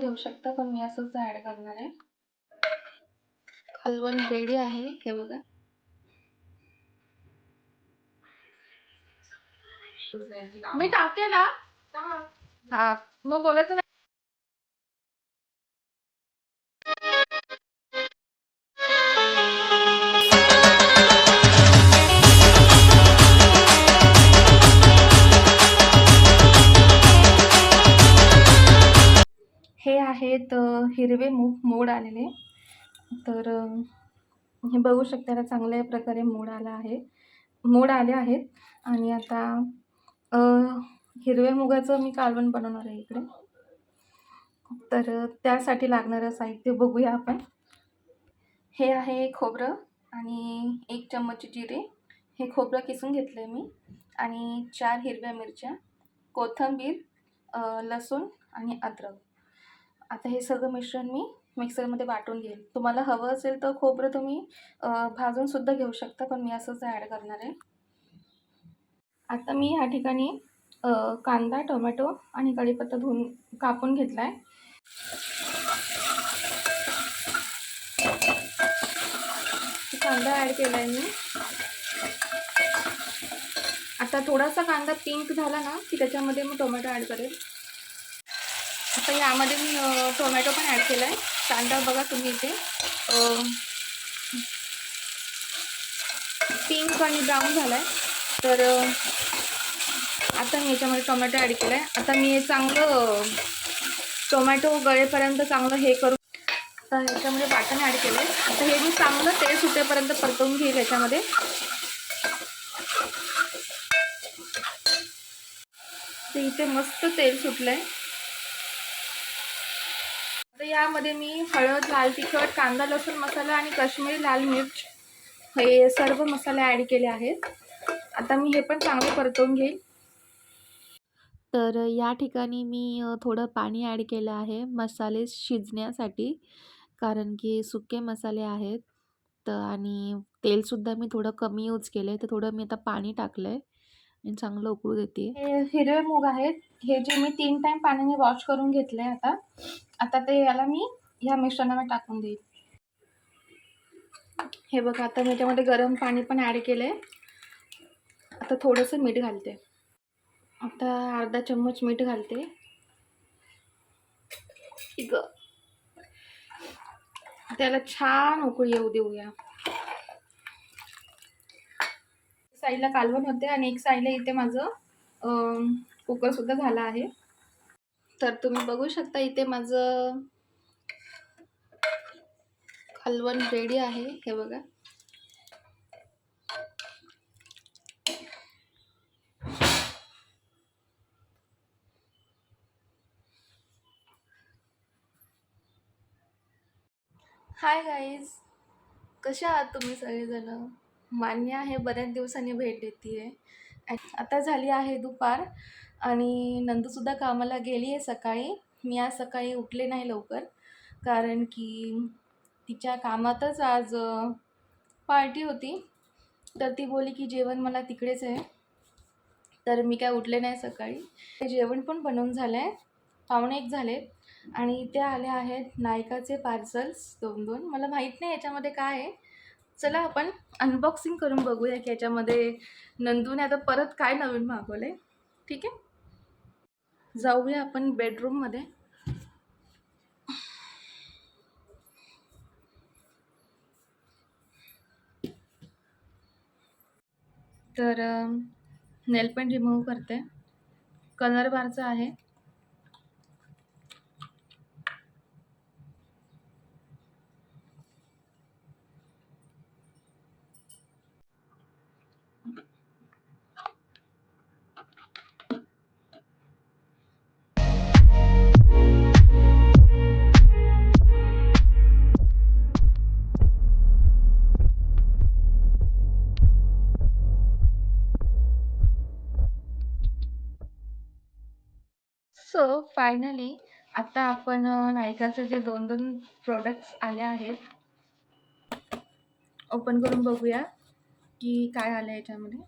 घेऊ शकता पण मी असंच ऍड करणार आहे. कालवण रेडी आहे हे बघा. मी टाकते ना? हा. मग बोलायचं हिरवे मूग मोड आलेले. तर हे बघू शकता आता चांगल्या प्रकारे मोड आला आहे. मोड आले आहेत. आणि आता हिरव्या मुगाचं मी कालवण बनवणार आहे इकडे. तर त्यासाठी लागणारं साहित्य बघूया आपण. हे आहे खोबरं आणि एक चम्मच जिरे. हे खोबरं किसून घेतलं आहे मी. आणि चार हिरव्या मिरच्या कोथिंबीर लसूण आणि अद्रक. आता हे सगळं मिश्रण मी मिक्सरमध्ये वाटून घेईल. तुम्हाला हवं असेल तर खोबरं तुम्ही भाजूनसुद्धा घेऊ शकता पण मी असंच ॲड करणार आहे. आता मी ह्या ठिकाणी कांदा टोमॅटो आणि कढीपत्ता धुवून कापून घेतला आहे कांदा ॲड केला आहे मी. आता थोडासा कांदा पिंक झाला ना की त्याच्यामध्ये मी टोमॅटो ॲड करेल. आता यामध्ये मी टोमॅटो पण ॲड केला आहे कांदा बघा तुम्ही इथे. पिंक आणि ब्राऊन झाला आहे तर आता मी याच्यामध्ये टोमॅटो ॲड केला आहे आता मी हे चांगलं टोमॅटो गळेपर्यंत चांगलं हे करून आता ह्याच्यामध्ये वाटण ॲड केलं आहे आता हे मी चांगलं तेल सुटेपर्यंत परतवून घेईल याच्यामध्ये. इथे मस्त तेल सुटलं आहे यामध्ये मी हळद लाल तिखट कांदा लसूण मसाला आणि काश्मीरी लाल मिर्च हे सर्व मसाले ॲड केले आहेत. आता मी हे पण चांगले परतवून घेईल. तर या ठिकाणी मी थोडं पाणी ॲड केलं आहे मसाले शिजण्यासाठी कारण की सुके मसाले आहेत. तर आणि तेलसुद्धा मी थोडं कमी यूज केलं आहे तर थोडं मी आता पाणी टाकलं आहे आणि चांगलं उकळू देते. हिरवे मूग आहेत. हे जे मी तीन टाइम पाण्याने वॉश करून घेतले आता आता ते याला मी ह्या मिश्रणामध्ये टाकून देईल हे बघा आता मी त्यामध्ये गरम पाणी पण ॲड केलं आहे आता थोडंसं मीठ घालते. आता अर्धा चम्मच मीठ घालते. ग त्याला छान उकळी येऊ देऊया. साईडला कालवण होते आणि एक साईडला इथे माझं कुकरसुद्धा झाला आहे. तर तुम्ही बघू शकता इथे माझं कालवण रेडी आहे. हे बघा. हाय गाईज कशा आहात तुम्ही सगळेजण? मान्य आहे बऱ्याच दिवसांनी भेट देते आहे आता झाली आहे दुपार. आणि नंदूसुद्धा कामाला गेली आहे सकाळी. मी आज सकाळी उठले नाही लवकर कारण की तिच्या कामातच आज पार्टी होती. तर ती बोली की जेवण मला तिकडेच आहे. तर मी काय उठले नाही सकाळी. ते जेवण पण बनवून झालं आहे पाहुणे एक झाले आणि ते आले आहेत नायकाचे पार्सल्स दोन दोन. मला माहीत नाही याच्यामध्ये काय आहे. चला आपण अनबॉक्सिंग करून बघूया की याच्यामध्ये नंदूने आता परत काय नवीन मागवलं आहे ठीक आहे? जाऊया आपण बेडरूममध्ये तर नेल पेंट रिमूव्ह करते. कलर बारचा आहे. फायनली आता आपण नायकाचे जे दोन दोन प्रोडक्ट्स आले आहेत ओपन करून बघूया की काय आलं याच्यामध्ये.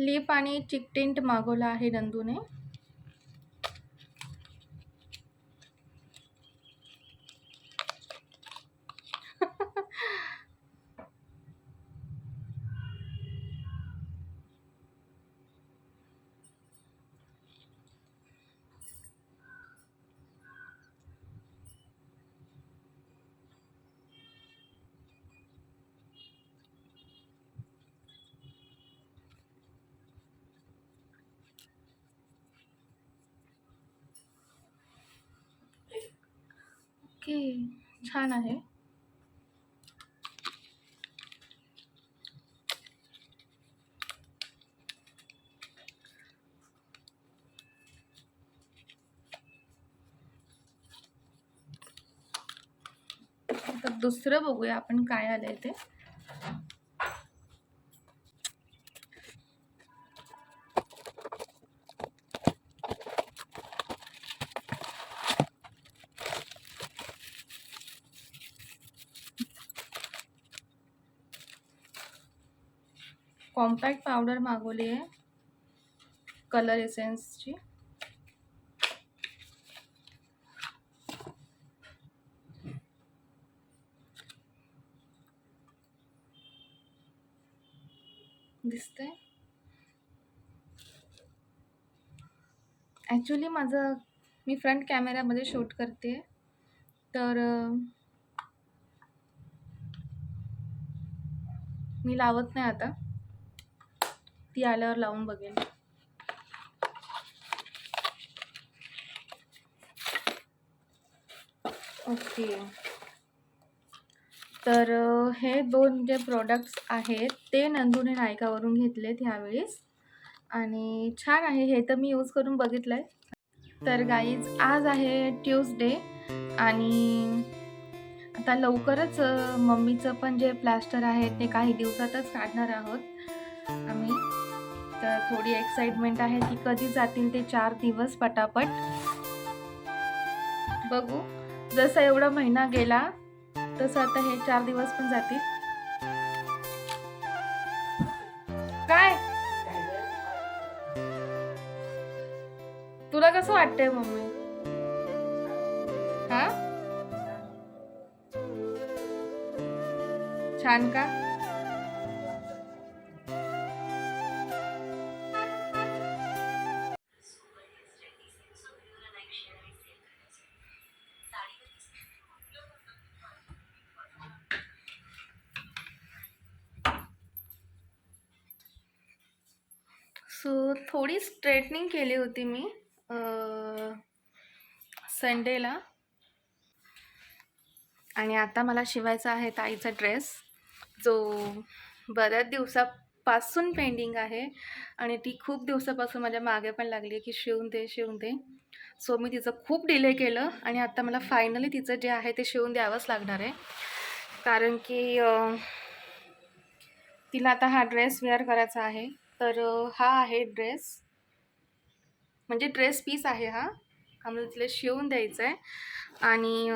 लिप आणि चिक टिंट मागवला आहे नंदूने. ओके छान आहे. दुसर बघूया आपण काय आलंय ते. पावडर मागवली आहे. कलर एसेन्सची दिसते ॲक्च्युली माझं मी फ्रंट कॅमेऱ्यामध्ये शूट करते. तर मी लावत नाही आता. ती आल्यावर लावून बघेन. ओके. तर हे दोन जे प्रोडक्ट्स आहेत ते नंदुनी नायकावरून घेतलेत ह्यावेळेस. आणि छान आहे हे तर मी यूज करून बघितलं आहे तर गाईज आज आहे ट्यूसडे आणि आता लवकरच मम्मीचं पण जे प्लास्टर आहे ते काही दिवसातच काढणार आहोत आम्ही. थोडी एक्साइटमेंट आहे. की कधी जातील ते चार दिवस पटापट. बघू. जसं एवढा महिना गेला तसं आता हे चार दिवस पण जातील. काय? तुला कसं वाटतंय मम्मी? हा? छान का? सो थोडी स्ट्रेटनिंग केली होती मी संडेला आणि आता मला शिवायचा आहे ताईचा ड्रेस जो बऱ्याच दिवसापासून पेंडिंग आहे आणि ती खूप दिवसापासून माझ्या मागे पण लागली आहे की शिवून दे शिवून दे. सो मी तिचं खूप डिले केलं आणि आता मला फायनली तिचं जे आहे ते शिवून द्यावंच लागणार आहे. कारण की तिला आता हा ड्रेस वेअर करायचा आहे. तर हा आहे ड्रेस. म्हणजे ड्रेस पीस आहे हा. आम्हाला तिला शिवून द्यायचा आहे आणि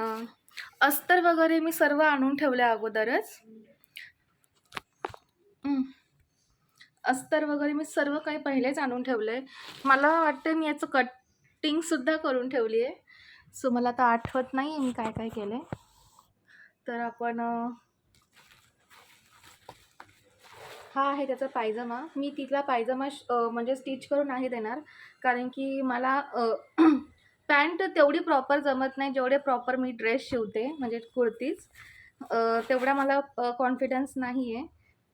अस्तर वगैरे मी सर्व आणून ठेवलं अगोदरच. अस्तर वगैरे मी सर्व काही पहिलेच आणून ठेवलं आहे मला वाटतं मी याचं कटिंगसुद्धा करून ठेवली आहे. सो मला आता आठवत नाही मी काय काय केलं आहे तर आपण हा आहे त्याचा पायजमा. मी तिला पायजमा श- म्हणजे स्टिच करून नाही देणार. कारण की मला पॅन्ट तेवढी प्रॉपर जमत नाही जेवढे प्रॉपर मी ड्रेस शिवते म्हणजे कुर्तीज. तेवढा मला कॉन्फिडन्स नाही आहे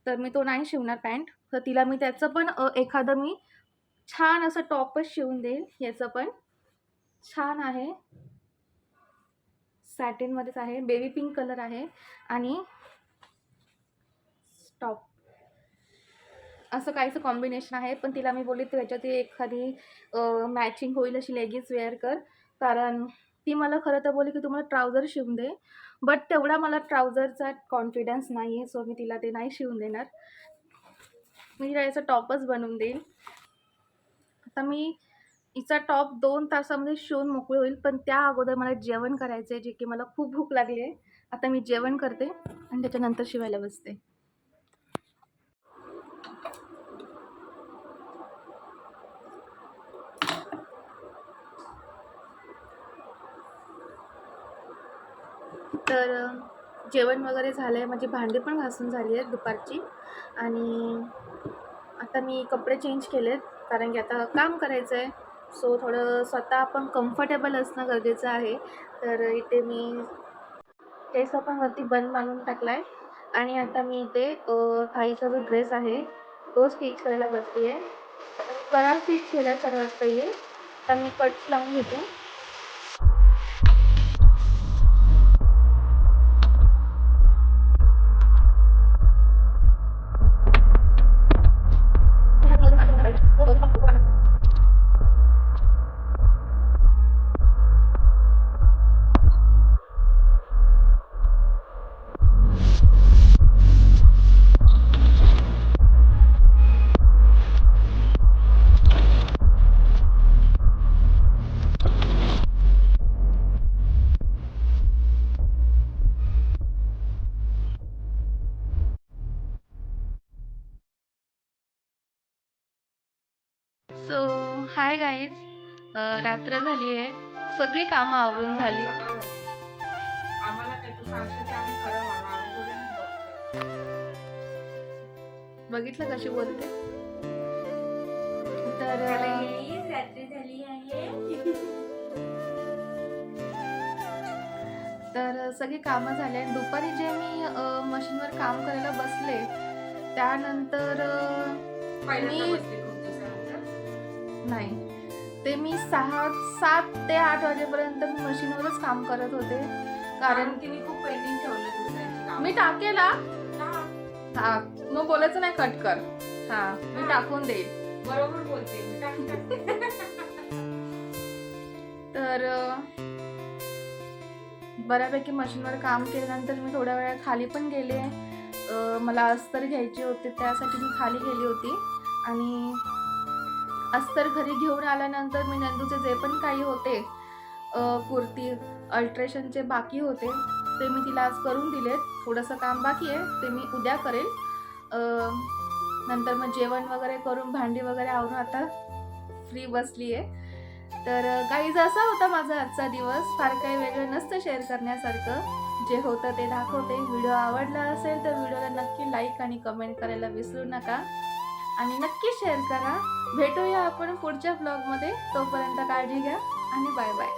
तर मी तो नाही शिवणार पॅन्ट. तर तिला मी त्याचं पण एखादं मी छान असं टॉपच शिवून देईल याचं पण. छान आहे. सॅटिनमध्येच आहे. बेबी पिंक कलर आहे. आणि टॉप असं काहीचं कॉम्बिनेशन आहे पण तिला मी बोलली तू ह्याच्यात एखादी मॅचिंग होईल अशी लेगिन्स वेअर कर. कारण ती मला खरं तर बोलली की तुम्हाला ट्राउझर शिवून दे. बट तेवढा मला ट्राउझरचा कॉन्फिडन्स नाही आहे सो मी तिला ते नाही शिवून देणार. मी तिला याचा टॉपच बनवून देईल आता मी हिचा टॉप दोन तासामध्ये शिवून मोकळी होईल पण त्या अगोदर मला जेवण करायचं आहे जे की मला खूप भूक लागली आहे आता मी जेवण करते आणि त्याच्यानंतर शिवायला बसते. तर जेवण वगैरे झालं आहे माझी भांडी पण घासून झाली आहेत दुपारची. आणि आता मी कपडे चेंज केले आहेत कारण की आता काम करायचं आहे सो थोडं स्वतः आपण कम्फर्टेबल असणं गरजेचं आहे. तर इथे मी ड्रेस पण वरती बंद मारून टाकला आहे आणि आता मी इथे थाईचा जो ड्रेस आहे तो स्टिच करायला बसली आहे करा स्टिच केला सर्वात पहिले तर मी कट्स लावून घेते. सो हाय गाईज रात्र झाली आहे सगळी कामं आवरून झाली. बघितलं कशी बोलते? तर रात्री झाली आहे. तर सगळी कामं झाली आणि दुपारी जे मी मशीनवर काम करायला बसले त्यानंतर मी- नाही. ते मी सहा सात ते आठ वाजेपर्यंत मी मशीनवरच काम करत होते. कारण कारण तिने खूप पेंडिंग ठेवलं. मी टाकेला. हा, मग बोलायचं नाही कट कर. हा मी टाकून देईल. बरोबर बोलते मी. तर बऱ्यापैकी मशीनवर काम केल्यानंतर मी थोड्या वेळा खाली पण गेले. मला अस्तर घ्यायचे होते त्यासाठी मी खाली गेली होती. आणि अस्तर घरी घेऊन आल्यानंतर मी नंदूचे जे पण काही होते कुर्ती अल्ट्रेशनचे बाकी होते ते मी तिला आज करून दिलेत. थोडंसं काम बाकी आहे ते मी उद्या करेल. नंतर मग जेवण वगैरे करून भांडी वगैरे आवरून आता फ्री बसली आहे तर काहीच असा होता माझा आजचा दिवस. फार काही वेगळं नसतं शेअर करण्यासारखं. जे होतं ते दाखवते. व्हिडिओ आवडला असेल तर व्हिडिओला नक्की लाईक आणि कमेंट करायला विसरू नका. आणि नक्की शेअर करा. भेटूया आपण पुढच्या ब्लॉगमध्ये तोपर्यंत काळजी घ्या आणि बाय बाय